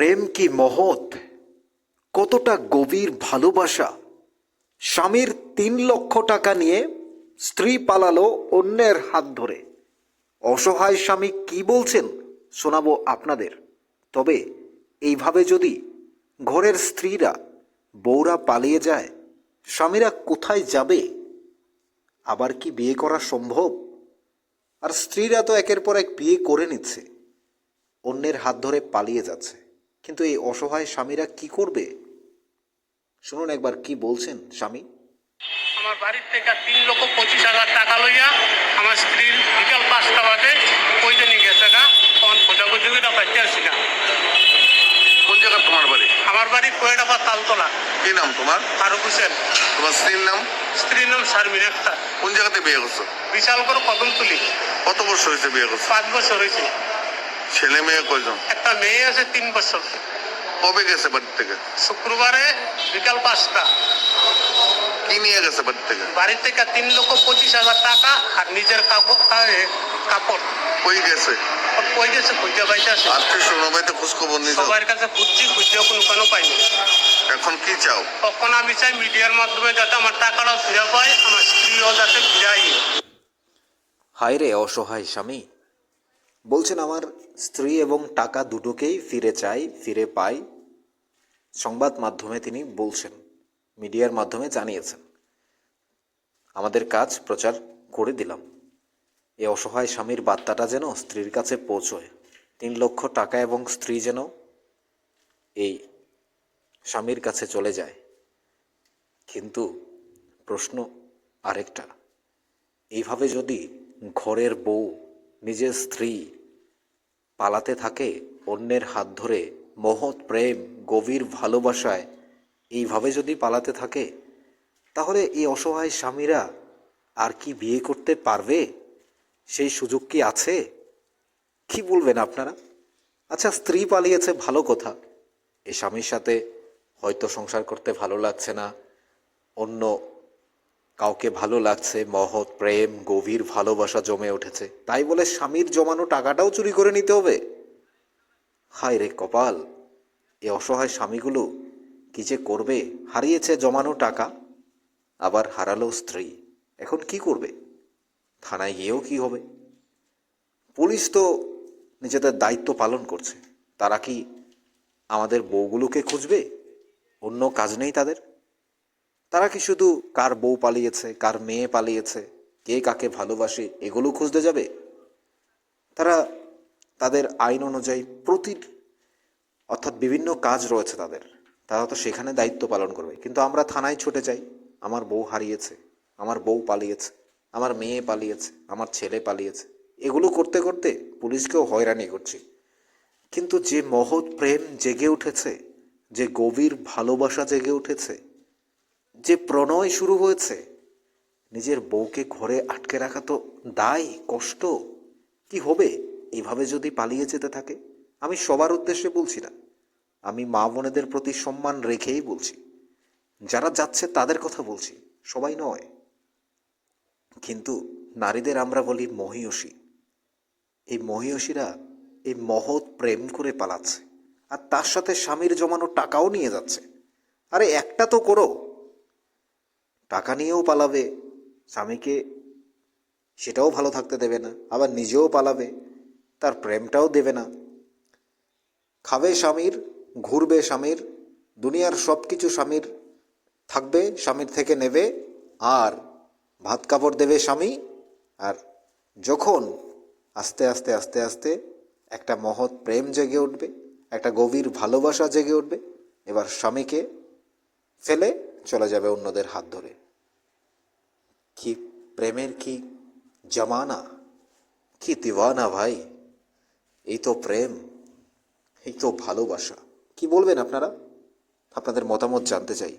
প্রেম কি মহৎ? কতটা গভীর ভালোবাসা। স্বামীর তিন লক্ষ টাকা নিয়ে স্ত্রী পালালো অন্যের হাত ধরে। অসহায় স্বামী কি বলছেন শোনাবো আপনাদের। তবে এইভাবে যদি ঘরের স্ত্রীরা বউরা পালিয়ে যায়, স্বামীরা কোথায় যাবে? আবার কি বিয়ে করা সম্ভব? আর স্ত্রীরা তো একের পর এক বিয়ে করে নিচ্ছে। অন্যের হাত ধরে পালিয়ে যাচ্ছে। কিন্তু এই অসহায় স্বামীরা কি করবে? শুনুন একবার কি বলছেন স্বামী। আমার বাড়ির থেকে তিন লক্ষ পঁচিশ হাজার টাকা লইয়া আমার স্ত্রীর বিকাল পাঁচটা বাজে কইতে নিয়ে গেছে গা তখন খোঁজাখুঁজিটা পাইতে আসি না কোন জায়গা তোমার বাড়ি? আমার বাড়ি কোয়েটা বা তালতলা। কি নাম তোমার? ফারুক হোসেন। তোমার স্ত্রীর নাম? স্ত্রীর নাম শারমিন একটা কোন জায়গাতে বিয়ে করছ? বিশাল করে কদম তুলি কত বছর হয়েছে বিয়ে করছ? পাঁচ বছর হয়েছে। ছেলে মেয়ে কয়জন? একটা মেয়ে আছে তিন বছর। কবে গেছে বাড়ি থেকে? শুক্রবারে বিকাল পাঁচটা। কি নিয়ে গেছে বাড়ি থেকে? বাড়ি থেকে তিন লক্ষ পঁচিশ হাজার টাকা আর নিজের কাপড় কাপড়। কই গেছে? কই গেছে খুঁজে পাইতে আসে। আজকে সোনাবাইতে খোঁজ খবর নিছো? সবার কাছে খুঁজছি খুঁজেও কোনো কোনো পাইনি। এখন কি চাও? তখন আমি চাই মিডিয়ার মাধ্যমে যাতে আমার টাকাটাও ফিরে পাই আমার স্ত্রীও যাতে ফিরাই হায় রে অসহায় স্বামী। বলছেন, আমার স্ত্রী এবং টাকা দুটোকেই ফিরে চাই, ফিরে পাই। সংবাদ মাধ্যমে তিনি বলছেন, মিডিয়ার মাধ্যমে জানিয়েছেন, আমাদের কাজ প্রচার করে দিলাম। এই অসহায় স্বামীর বার্তাটা যেন স্ত্রীর কাছে পৌঁছয়। তিন লক্ষ টাকা এবং স্ত্রী যেন এই স্বামীর কাছে চলে যায়। কিন্তু প্রশ্ন আরেকটা, এইভাবে যদি ঘরের বউ নিজের স্ত্রী পালাতে থাকে অন্যের হাত ধরে, মহৎ প্রেম, গভীর ভালোবাসায়। এইভাবে যদি পালাতে থাকে, তাহলে এই অসহায় স্বামীরা আর কি বিয়ে করতে পারবে? সেই সুযোগ কি আছে? কি বলবেন আপনারা? আচ্ছা স্ত্রী পালিয়েছে, ভালো কথা। এই স্বামীর সাথে হয়তো সংসার করতে ভালো লাগছে না। অন্য কাউকে ভালো লাগছে, মহৎ, প্রেম, গভীর ভালোবাসা জমে উঠেছে। তাই বলে স্বামীর জমানো টাকাটাও চুরি করে নিতে হবে। হায় রে কপাল, এ অসহায় স্বামীগুলো কি যে করবে? হারিয়েছে জমানো টাকা, আবার হারালো স্ত্রী। এখন কি করবে? থানায় গিয়েও কি হবে? পুলিশ তো নিজেদের দায়িত্ব পালন করছে। তারা কি আমাদের বউগুলোকে খুঁজবে? অন্য কাজ নেই তাদের? তারা কি শুধু কার বউ পালিয়েছে, কার মেয়ে পালিয়েছে, কে কাকে ভালোবাসে, এগুলো খুঁজতে যাবে? তারা তাদের আইন অনুযায়ী প্রতি অর্থাৎ বিভিন্ন কাজ রয়েছে তাদের। তারা তো সেখানে দায়িত্ব পালন করবে। কিন্তু আমরা থানায় ছুটে যাই। আমার বউ হারিয়েছে, আমার বউ পালিয়েছে, আমার মেয়ে পালিয়েছে, আমার ছেলে পালিয়েছে। এগুলো করতে করতে পুলিশকেও হয়রানি করছি। কিন্তু যে মহৎ প্রেম জেগে উঠেছে, যে গভীর ভালোবাসা জেগে উঠেছে যে প্রণয় শুরু হয়েছে, নিজের বউকে ঘরে আটকে রাখা তো দায়, কষ্ট। কি হবে? এইভাবে যদি পালিয়ে যেতে থাকে? আমি সবার উদ্দেশ্যে বলছি না। আমি মা বোনেদের প্রতি সম্মান রেখেই বলছি। যারা যাচ্ছে তাদের কথা বলছি, সবাই নয়। কিন্তু নারীদের আমরা বলি মহিয়সী। এই মহিয়সীরা এই মহৎ প্রেম করে পালাচ্ছে। আর তার সাথে স্বামীর জমানো টাকাও নিয়ে যাচ্ছে। আরে একটা তো করো। টাকা নিয়েও পালাবে, স্বামীকে সেটাও ভালো থাকতে দেবে না, আবার নিজেও পালাবে, তার প্রেমটাও দেবে না। খাবে স্বামীর, ঘুরবে স্বামীর, দুনিয়ার সব কিছু স্বামীর থাকবে, স্বামীর থেকে নেবে, আর ভাত কাপড় দেবে স্বামী, আর যখন আস্তে আস্তে আস্তে আস্তে একটা মহৎ প্রেম জেগে উঠবে, একটা গভীর ভালোবাসা জেগে উঠবে, এবার স্বামীকে ফেলে চলে যাবে অন্যদের হাত ধরে। কি প্রেমের কি জমানা কি দিওয়ানা ভাই এই তো প্রেম এই তো ভালোবাসা কি বলবেন আপনারা আপনাদের মতামত জানতে চাই